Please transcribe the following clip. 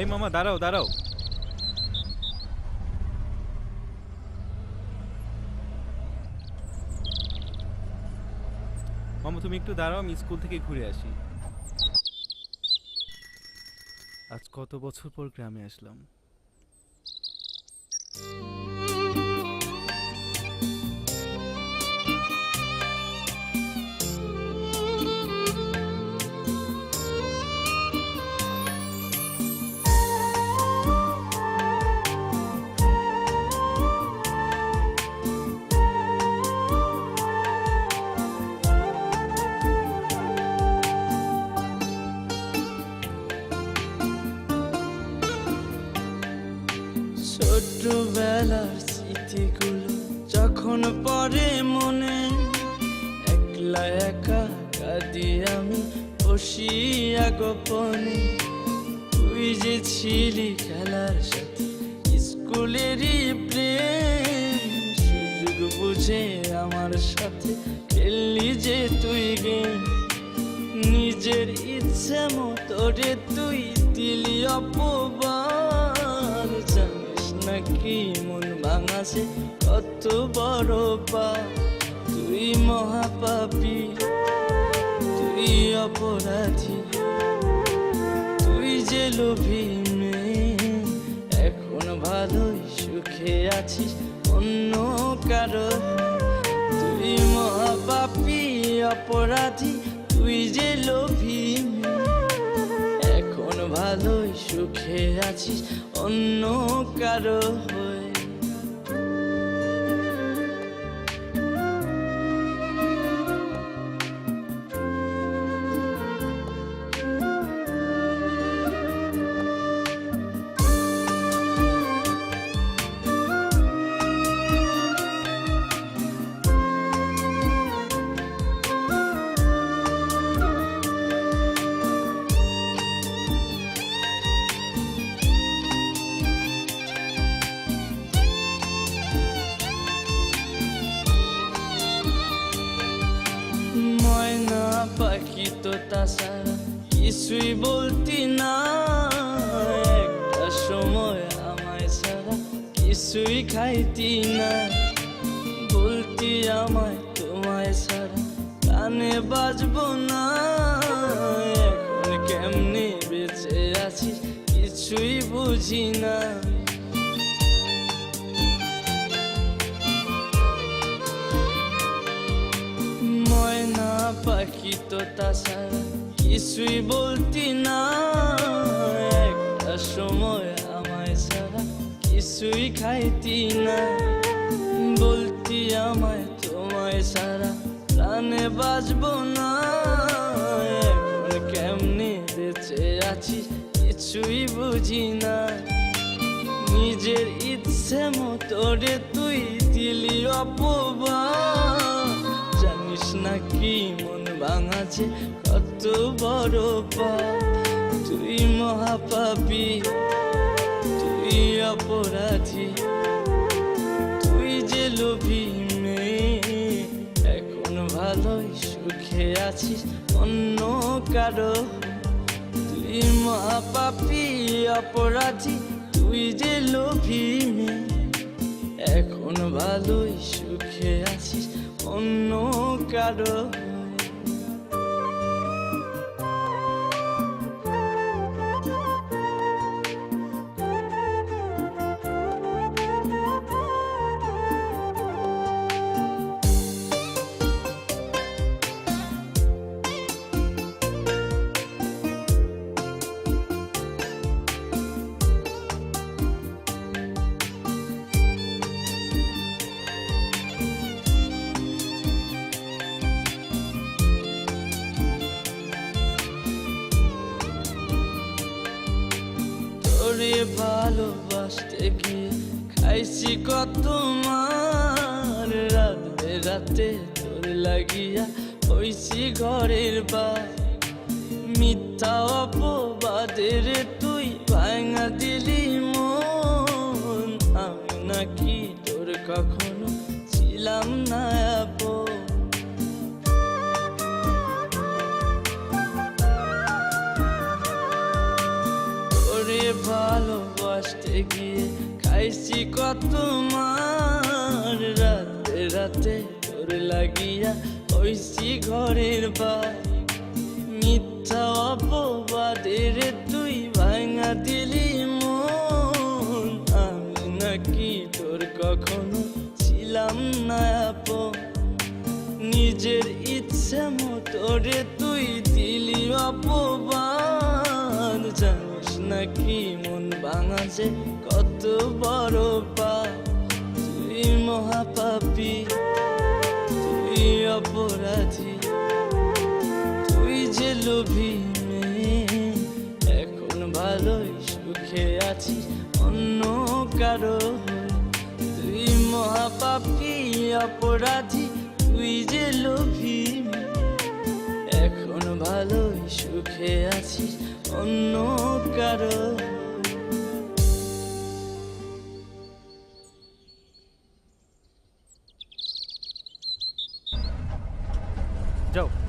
এই মামা, দাঁড়াও দাঁড়াও। মামা, তুমি একটু দাঁড়াও, আমি স্কুল থেকে ঘুরে আসি। আজ কত বছর পর গ্রামে আসলাম। Bye. ছোটবেলার স্মৃতিগুলো যখন পরে মনে, একলা একা কাঁদি আমি বসিয়া গোপনে তুই যে ছিলি খেলার সাথে স্কুলেরই প্রেম, সুযোগ বুঝে আমার সাথে খেললি যে তুই গেম। নিজের ইচ্ছে মতো রে তুই দিলি জানিস নাকি মন ভাঙাছে? কত বড় পা তুই মহাপাপী। তুই অপরাধী। তুই যে লোভী মেয়ে। এখন ভালোই সুখে আছিস, অন্য কারও। তুই মহাপাপী, অপরাধী। তুই যে লোভী মেয়ে। ভালোই সুখে আছিস অন্য কারও হয়ে। পাখি তো তাছাড়া কিছুই বলতি না। একটা সময় আমায় ছাড়া কিছুই খাইতি না। বলতি আমায়, তোমায় ছাড়া কানে বাজবো না। এখন কেমনে বেঁচে আছিস কিছুই বুঝি না। পাখি তো তাছাড়া কিছুই বলতি না। একটা সময় আমায় ছাড়া কিছুই খাইতি না। বলতি আমায়, তোমায় ছাড়া প্রাণে বাজবো না। এখন কেমনে বেঁচে আছি কিছুই বুঝি না। নিজের ইচ্ছে মতো রে তুই দিলি অপবাদ। জানিস না কি মন ভাঙাছে কত বড় পা তুই মহাপাপী, তুই অপরাধী। তুই যে লোভী মেয়ে, এখন ভালোই সুখে আছিস অন্য কারও। তুই মহাপাপী, অপরাধী, তুই যে লোভী মেয়ে, এখন ভালোই সুখে আছিস অন্য কারও দিয়ে ভালোবাসতে গিয়ে খাইছি কত মার। রাত রাতে তোর লাগিয়া হইছি ঘরের বা মিথ্যা অপবাদের তুই ভাঙা দিলি মন। আমি নাকি তোর কখনো ছিলাম না কত মার রাতে রাতে তোর লাগিয়া হইছি ঘরের বা মিথ্যা অপবাদের তুই ভাঙা দিলি মন। আমি নাকি তোর কখনো ছিলাম না নিজের ইচ্ছে মতো রে তুই দিলি অপবাদ। জানিস নাকি মন ভাঙা যে বড় পা তুই মহাপাপী, তুই অপরাধী, তুই যে লোভী মেয়ে, এখন ভালোই সুখে আছি, অন্য কারও। তুই মহাপাপী, অপরাধী, তুই যে লোভী এখন ভালোই সুখে আছিস অন্য কারও হয়ে। যাও